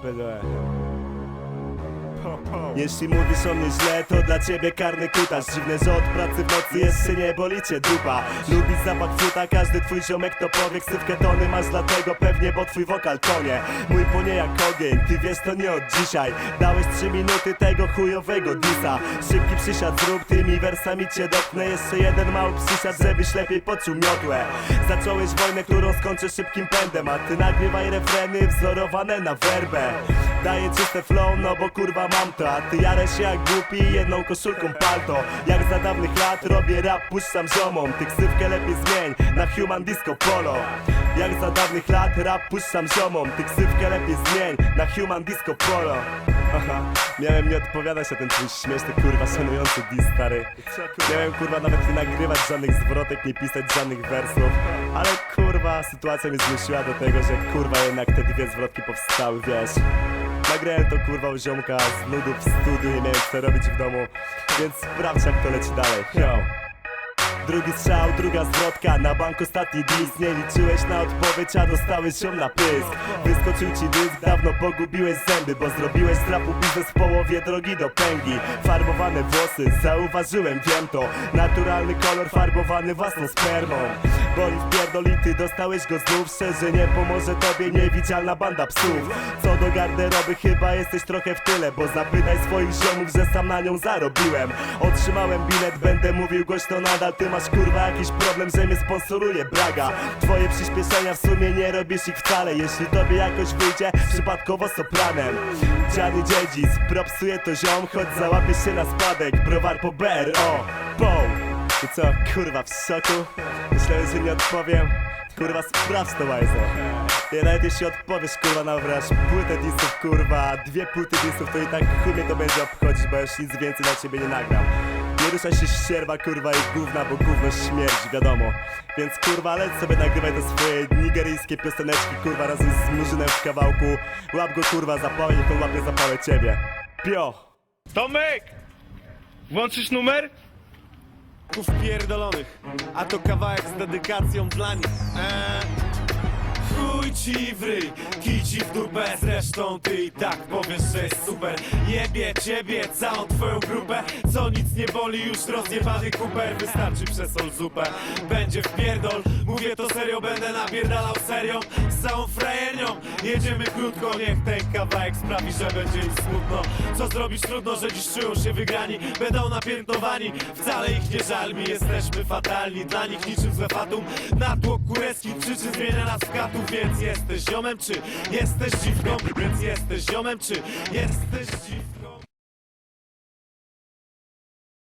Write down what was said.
对对对。Jeśli mówisz o mnie źle, to dla ciebie karny kutas. Dziwne, że od pracy w nocy jeszcze nie boli cię dupa. Lubisz zapach fiuta, każdy twój ziomek to powie. Ksywkę tony masz dlatego pewnie, bo twój wokal tonie. Mój płonie jak ogień, ty wiesz to nie od dzisiaj. Dałeś trzy minuty tego chujowego disa. Szybki przysiad zrób, tymi wersami cię dotknę. Jeszcze jeden mały przysiad, żebyś lepiej poczuł miotłę. Zacząłeś wojnę, którą skończysz szybkim pędem A ty nagrywaj refreny wzorowane na werbę. Daję czyste flow, no bo kurwa mam to A ty jarę się jak głupi jedną koszulką palto Jak za dawnych lat robię rap, puszczam ziomom Ty ksywkę lepiej zmień na Human Disco Polo. Jak za dawnych lat rap puszczam ziomom Ty ksywkę lepiej zmień na Human Disco Polo. Aha, miałem nie odpowiadać na ten twój śmieszny kurwa szanujący diss stary. Miałem kurwa nawet nie nagrywać żadnych zwrotek, nie pisać żadnych wersów. Ale kurwa sytuacja mnie zmusiła do tego, że kurwa jednak te dwie zwrotki powstały, wiesz Nagrałem to kurwa u ziomka z nudów w studiu, nie miałem co robić w domu. Więc sprawdź jak to leci dalej, yo Drugi strzał, druga zwrotka, na bank ostatni diss Nie liczyłeś na odpowiedź, a dostałeś ją na pysk. Wyskoczył ci dysk, dawno pogubiłeś zęby Bo zrobiłeś z rapu biznes w połowie drogi do pęgi. Farbowane włosy, zauważyłem, wiem to. Naturalny kolor farbowany własną spermą. Boli wpierdolity, dostałeś go znów. Szczerze nie pomoże tobie niewidzialna banda psów. Co do garderoby chyba jesteś trochę w tyle Bo zapytaj swoich ziomów, że sam na nią zarobiłem. Otrzymałem bilet, będę mówił głośno nadal Ty masz kurwa jakiś problem, że mnie sponsoruje Braga. Twoje przyspieszenia w sumie nie robisz ich wcale. Jeśli tobie jakoś wyjdzie, przypadkowo sopranem Dziany dziedzic, propsuje to ziom Choć załapie się na spadek, browar po BRO Poł i co, kurwa, w szoku? Myślałem, że nie odpowiem. Kurwa, sprawdź to, Wajzo I nawet jeśli odpowiesz, kurwa, nabrasz płytę disów, kurwa Dwie płyty disów, to i tak chuj mnie to będzie obchodzić Bo już nic więcej na ciebie nie nagram rusza się ścierwa, kurwa, i gówna, bo gówno śmierdzi, wiadomo Więc, kurwa, leć sobie nagrywaj te swoje nigeryjskie pioseneczki, kurwa, razem z murzynem w kawałku Łap go, kurwa, zapałę, niech on łapie zapałę ciebie Pio! Tomek! Włączysz numer? Ków pierdolonych, a to kawałek z dedykacją dla nich. Eee. Chuj ci w ryj, kij ci w dupę Zresztą ty i tak powiesz, że jest super. Jebie ciebie, całą twoją grupę Co nic nie boli, już rozjebany kuper Wystarczy przesol zupę, będzie wpierdol Mówię to serio, będę napierdalał serią. Z całą frajernią Jedziemy krótko, niech ten kawałek sprawi, że będzie im smutno. Co zrobić trudno, że dziś czują się wygrani. Będą napiętnowani, wcale ich nie żal mi. Jesteśmy fatalni, dla nich niczym złe fatum. Natłok kurewski krzyczy, zmienia nas w katów Więc jesteś ziomem, czy jesteś dziwką? Więc jesteś ziomem, czy jesteś dziwką?